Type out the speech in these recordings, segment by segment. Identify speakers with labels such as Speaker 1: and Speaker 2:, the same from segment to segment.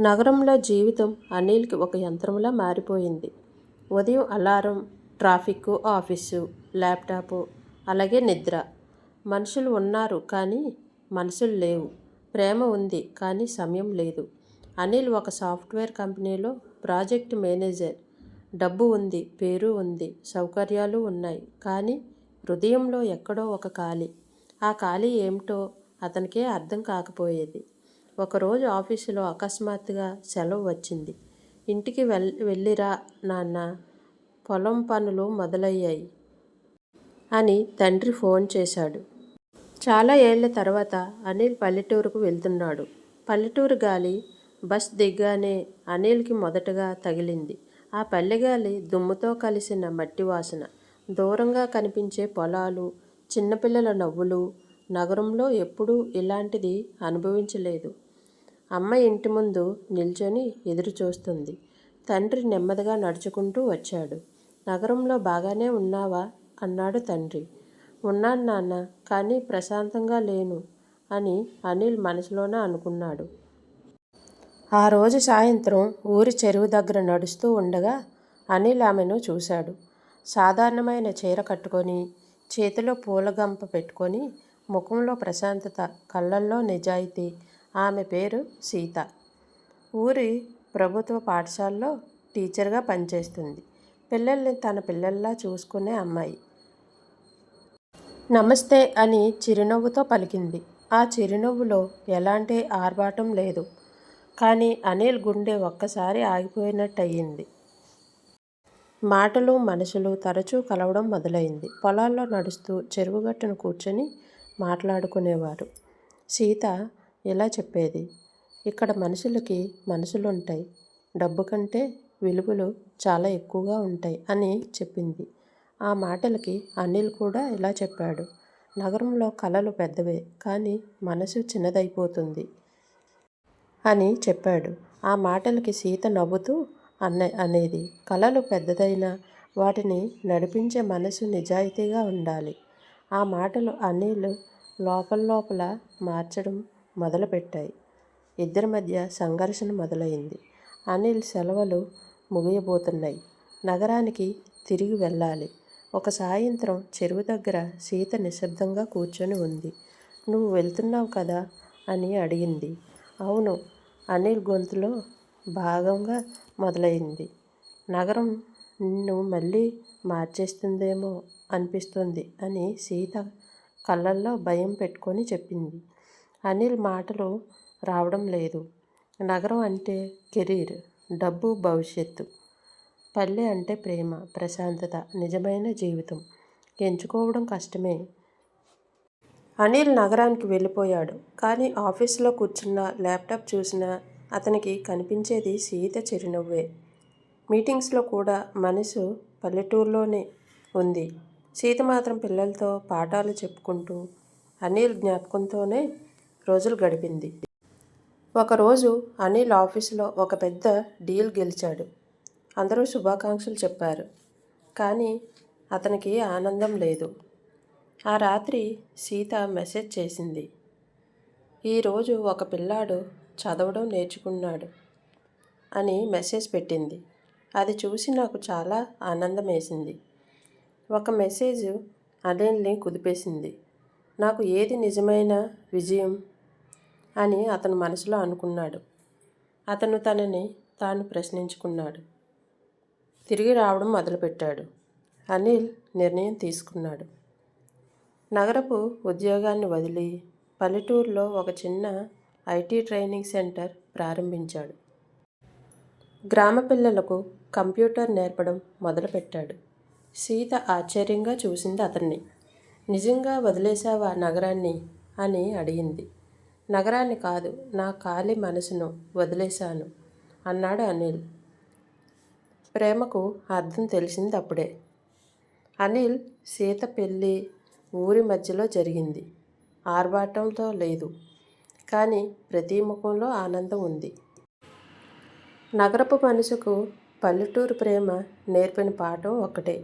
Speaker 1: నగరంలో జీవితం అనిల్కి ఒక యంత్రంలా మారిపోయింది. ఉదయం అలారం ట్రాఫిక్ ఆఫీసు ల్యాప్టాప్ అలాగే నిద్ర. మనుషులు ఉన్నారు కానీ మనుషులు లేవు. ప్రేమ ఉంది కానీ సమయం లేదు. అనిల్ ఒక సాఫ్ట్వేర్ కంపెనీలో ప్రాజెక్ట్ మేనేజర్. డబ్బు ఉంది పేరు ఉంది సౌకర్యాలు ఉన్నాయి కానీ హృదయంలో ఎక్కడో ఒక ఖాళీ. ఆ ఖాళీ ఏమిటో అతనికే అర్థం కాకపోయేది. ఒకరోజు ఆఫీసులో అకస్మాత్తుగా సెలవు వచ్చింది. ఇంటికి వెల్ వెళ్ళిరా నాన్న పొలం పనులు మొదలయ్యాయి అని తండ్రి ఫోన్ చేశాడు. చాలా ఏళ్ళ తర్వాత అనిల్ పల్లెటూరుకు వెళ్తున్నాడు. పల్లెటూరు గాలి బస్ దిగ్గానే అనిల్కి మొదటగా తగిలింది. ఆ పల్లెగాలి దుమ్ముతో కలిసిన మట్టి వాసన దూరంగా కనిపించే పొలాలు చిన్నపిల్లల నవ్వులు నగరంలో ఎప్పుడూ ఇలాంటిది అనుభవించలేదు. అమ్మ ఇంటి ముందు నిల్చొని ఎదురు చూస్తుంది. తండ్రి నెమ్మదిగా నడుచుకుంటూ వచ్చాడు. నగరంలో బాగానే ఉన్నావా? అన్నాడు తండ్రి. ఉన్నాను నాన్న కానీ ప్రశాంతంగా లేను అని అనిల్ మనసులోనే అనుకున్నాడు. ఆ రోజు సాయంత్రం ఊరి చెరువు దగ్గర నడుస్తూ ఉండగా అనిల్ ఆమెను చూశాడు. సాధారణమైన చీర కట్టుకొని చేతిలో పూలగంప పెట్టుకొని ముఖంలో ప్రశాంతత కళ్ళల్లో నిజాయితీ ఆమె పేరు సీత. ఊరి ప్రభుత్వ పాఠశాలలో టీచర్గా పనిచేస్తుంది. పిల్లల్ని తన పిల్లల్లా చూసుకునే అమ్మాయి. నమస్తే అని చిరునవ్వుతో పలికింది. ఆ చిరునవ్వులో ఎలాంటి ఆర్భాటం లేదు. కానీ అనిల్ గుండె ఒక్కసారి ఆగిపోయినట్టయింది. మాటలు మనసులు తరచూ కలవడం మొదలైంది. పొలాల్లో నడుస్తూ చెరువుగట్టును కూర్చొని మాట్లాడుకునేవారు. సీత ఇలా చెప్పేది. ఇక్కడ మనుషులకి మనసులుంటాయి డబ్బు కంటే విలువలు చాలా ఎక్కువగా ఉంటాయి అని చెప్పింది. ఆ మాటలకి అనిల్ కూడా ఇలా చెప్పాడు. నగరంలో కళలు పెద్దవే కానీ మనసు చిన్నదైపోతుంది అని చెప్పాడు. ఆ మాటలకి సీత నవ్వుతూ అన్న అనేది కళలు పెద్దదైనా వాటిని నడిపించే మనసు నిజాయితీగా ఉండాలి. ఆ మాటలు అనిల్ లోపల లోపల మార్చడం మొదలుపెట్టాయి. ఇద్దరి మధ్య సంఘర్షణ మొదలైంది. అనిల్ సెలవులు ముగియబోతున్నాయి. నగరానికి తిరిగి వెళ్ళాలి. ఒక సాయంత్రం చెరువు దగ్గర సీత నిశ్శబ్దంగా కూర్చొని ఉంది. నువ్వు వెళ్తున్నావు కదా? అని అడిగింది. అవును. అనిల్ గొంతులో భాగంగా మొదలైంది. నగరం నిన్ను మళ్ళీ మార్చేస్తుందేమో అనిపిస్తుంది అని సీత కళ్ళల్లో భయం పెట్టుకొని చెప్పింది. అనిల్ మాటలు రావడం లేదు. నగరం అంటే కెరీర్ డబ్బు భవిష్యత్తు. పల్లె అంటే ప్రేమ ప్రశాంతత నిజమైన జీవితం. ఎంచుకోవడం కష్టమే. అనిల్ నగరానికి వెళ్ళిపోయాడు. కానీ ఆఫీసులో కూర్చున్న ల్యాప్టాప్ చూసినా అతనికి కనిపించేది సీత చిరునవ్వే. మీటింగ్స్లో కూడా మనసు పల్లెటూరులోనే ఉంది. సీత మాత్రం పిల్లలతో పాఠాలు చెప్పుకుంటూ అనిల్ జ్ఞాపకంతోనే రోజులు గడిపింది. ఒకరోజు అనిల్ ఆఫీసులో ఒక పెద్ద డీల్ గెలిచాడు. అందరూ శుభాకాంక్షలు చెప్పారు. కానీ అతనికి ఆనందం లేదు. ఆ రాత్రి సీత మెసేజ్ చేసింది. ఈరోజు ఒక పిల్లాడు చదవడం నేర్చుకున్నాడు అని మెసేజ్ పెట్టింది. అది చూసి నాకు చాలా ఆనందం వేసింది ఒక మెసేజ్ అనిల్ని కుదిపేసింది. నాకు ఏది నిజమైన విజయం అని అతను మనసులో అనుకున్నాడు. అతను తనని తాను ప్రశ్నించుకున్నాడు. తిరిగి రావడం మొదలుపెట్టాడు. అనిల్ నిర్ణయం తీసుకున్నాడు. నగరపు ఉద్యోగాన్ని వదిలి పల్లెటూరులో ఒక చిన్న ఐటీ ట్రైనింగ్ సెంటర్ ప్రారంభించాడు. గ్రామ పిల్లలకు కంప్యూటర్ నేర్పడం మొదలుపెట్టాడు. సీత ఆశ్చర్యంగా చూసింది అతన్ని. నిజంగా వదిలేశావా నగరాన్ని? అని అడిగింది. నగరాన్ని కాదు నా ఖాళీ మనసును వదిలేశాను అన్నాడు అనిల్. ప్రేమకు అర్థం తెలిసింది అప్పుడే అనిల్ సీత పెళ్ళి ఊరి మధ్యలో జరిగింది. ఆర్భాటంతో లేదు కానీ ప్రతి ముఖంలో ఆనందం ఉంది. నగరపు మనసుకు పల్లెటూరు ప్రేమ నేర్పిన పాఠం ఒకటే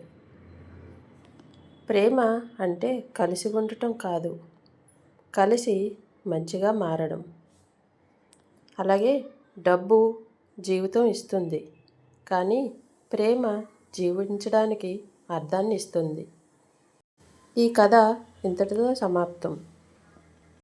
Speaker 1: ప్రేమ అంటే కలిసి ఉండటం కాదు కలిసి మంచిగా మారడం. అలాగే డబ్బు జీవితం ఇస్తుంది. కానీ ప్రేమ జీవించడానికి అర్థాన్ని ఇస్తుంది. ఈ కథ ఇంతటితో సమాప్తం.